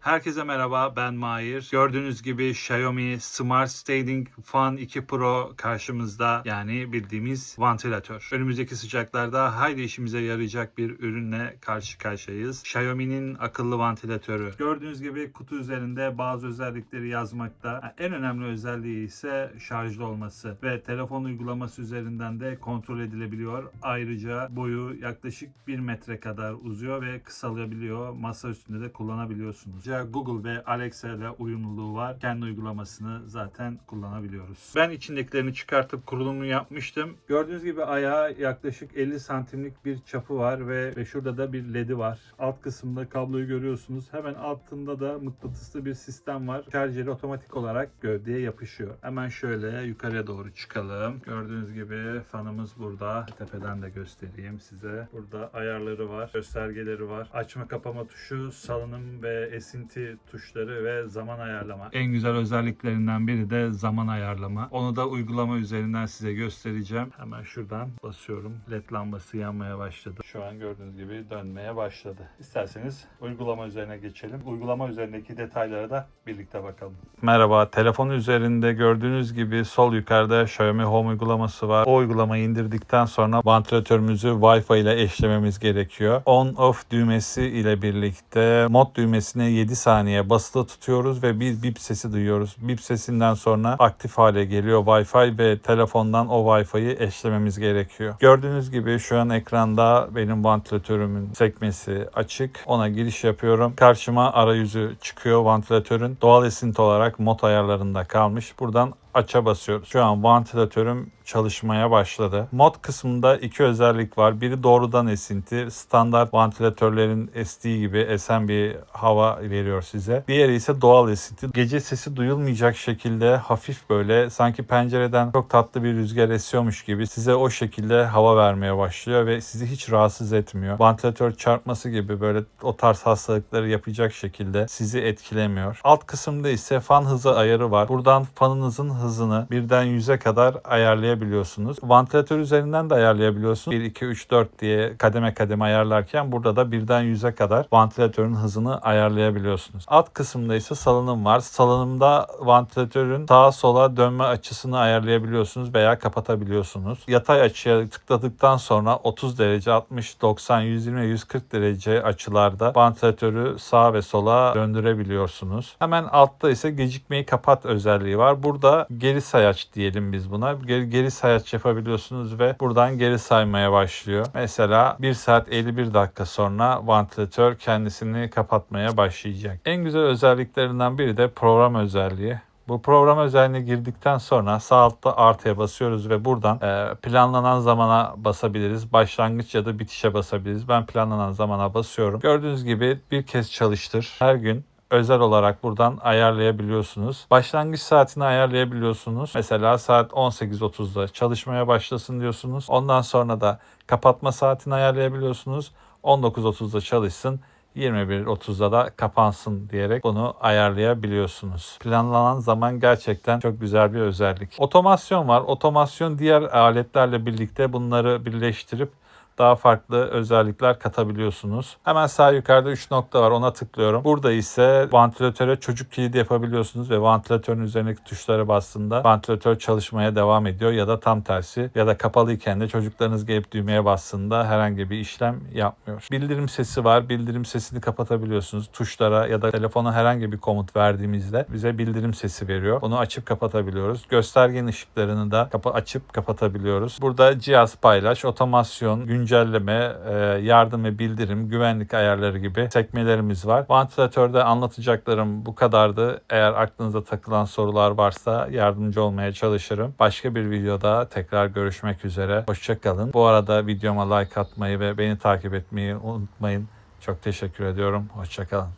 Herkese merhaba ben Mahir. Gördüğünüz gibi Xiaomi Smart Standing Fan 2 Pro karşımızda yani bildiğimiz vantilatör. Önümüzdeki sıcaklarda hayli işimize yarayacak bir ürünle karşı karşıyayız. Xiaomi'nin akıllı vantilatörü. Gördüğünüz gibi kutu üzerinde bazı özellikleri yazmakta. En önemli özelliği ise şarjlı olması ve telefon uygulaması üzerinden de kontrol edilebiliyor. Ayrıca boyu yaklaşık 1 metre kadar uzuyor ve kısalabiliyor. Masa üstünde de kullanabiliyorsunuz. Ya Google ve Alexa ile uyumluluğu var. Kendi uygulamasını zaten kullanabiliyoruz. Ben içindekilerini çıkartıp kurulumunu yapmıştım. Gördüğünüz gibi ayağı yaklaşık 50 santimlik bir çapı var ve, ve şurada da bir ledi var. Alt kısımda kabloyu görüyorsunuz. Hemen altında da mıknatıslı bir sistem var. Şarjeri otomatik olarak gövdeye yapışıyor. Hemen şöyle yukarıya doğru çıkalım. Gördüğünüz gibi fanımız burada. Tepeden de göstereyim size. Burada ayarları var, göstergeleri var. Açma kapama tuşu, salınım ve esinti tuşları ve zaman ayarlama. En güzel özelliklerinden biri de zaman ayarlama. Onu da uygulama üzerinden size göstereceğim. Hemen şuradan basıyorum. LED lambası yanmaya başladı. Şu an gördüğünüz gibi dönmeye başladı. İsterseniz uygulama üzerine geçelim. Uygulama üzerindeki detaylara da birlikte bakalım. Merhaba. Telefon üzerinde gördüğünüz gibi sol yukarıda Xiaomi Home uygulaması var. O uygulamayı indirdikten sonra vantilatörümüzü Wi-Fi ile eşlememiz gerekiyor. On off düğmesi ile birlikte mod düğmesine 7 saniye basılı tutuyoruz ve bir bip sesi duyuyoruz. Bip sesinden sonra aktif hale geliyor Wi-Fi ve telefondan o Wi-Fi'yi eşlememiz gerekiyor. Gördüğünüz gibi şu an ekranda benim vantilatörümün sekmesi açık. Ona giriş yapıyorum. Karşıma arayüzü çıkıyor vantilatörün. Doğal esinti olarak mod ayarlarında kalmış. Buradan aça basıyoruz. Şu an vantilatörüm çalışmaya başladı. Mod kısmında iki özellik var. Biri doğrudan esinti. Standart vantilatörlerin estiği gibi esen bir hava veriyor size. Diğeri ise doğal esinti. Gece sesi duyulmayacak şekilde hafif böyle sanki pencereden çok tatlı bir rüzgar esiyormuş gibi size o şekilde hava vermeye başlıyor ve sizi hiç rahatsız etmiyor. Vantilatör çarpması gibi böyle o tarz hastalıkları yapacak şekilde sizi etkilemiyor. Alt kısımda ise fan hızı ayarı var. Buradan fanınızın hızını birden 100'e kadar ayarlayabiliyorsunuz. Vantilatör üzerinden de ayarlayabiliyorsunuz. 1, 2, 3, 4 diye kademe kademe ayarlarken burada da birden 100'e kadar vantilatörün hızını ayarlayabiliyorsunuz. Alt kısımda ise salınım var. Salınımda vantilatörün sağa sola dönme açısını ayarlayabiliyorsunuz veya kapatabiliyorsunuz. Yatay açıya tıkladıktan sonra 30 derece, 60, 90, 120, 140 derece açılarda vantilatörü sağa ve sola döndürebiliyorsunuz. Hemen altta ise gecikmeyi kapat özelliği var. Burada geri sayaç diyelim biz buna. Geri, geri sayaç yapabiliyorsunuz ve buradan geri saymaya başlıyor. Mesela 1 saat 51 dakika sonra vantilatör kendisini kapatmaya başlayacak. En güzel özelliklerinden biri de program özelliği. Bu program özelliğine girdikten sonra sağ altta artıya basıyoruz ve buradan e, planlanan zamana basabiliriz. Başlangıç ya da bitişe basabiliriz. Ben planlanan zamana basıyorum. Gördüğünüz gibi bir kez çalıştır. Her gün özel olarak buradan ayarlayabiliyorsunuz. Başlangıç saatini ayarlayabiliyorsunuz. Mesela saat 18.30'da çalışmaya başlasın diyorsunuz. Ondan sonra da kapatma saatini ayarlayabiliyorsunuz. 19.30'da çalışsın. 21.30'da da kapansın diyerek bunu ayarlayabiliyorsunuz. Planlanan zaman gerçekten çok güzel bir özellik. Otomasyon var. Otomasyon diğer aletlerle birlikte bunları birleştirip daha farklı özellikler katabiliyorsunuz. Hemen sağ yukarıda 3 nokta var ona tıklıyorum. Burada ise vantilatöre çocuk kilidi yapabiliyorsunuz ve vantilatörün üzerindeki tuşlara bastığında vantilatör çalışmaya devam ediyor ya da tam tersi ya da kapalıyken de çocuklarınız gelip düğmeye bastığında herhangi bir işlem yapmıyor. Bildirim sesi var. Bildirim sesini kapatabiliyorsunuz. Tuşlara ya da telefona herhangi bir komut verdiğimizde bize bildirim sesi veriyor. Bunu açıp kapatabiliyoruz. Göstergenin ışıklarını da kapa açıp kapatabiliyoruz. Burada cihaz paylaş, otomasyon, güncel güncelleme, e, yardım ve bildirim, güvenlik ayarları gibi sekmelerimiz var. Vantilatörde anlatacaklarım bu kadardı. Eğer aklınıza takılan sorular varsa yardımcı olmaya çalışırım. Başka bir videoda tekrar görüşmek üzere. Hoşçakalın. Bu arada videoma like atmayı ve beni takip etmeyi unutmayın. Çok teşekkür ediyorum. Hoşçakalın.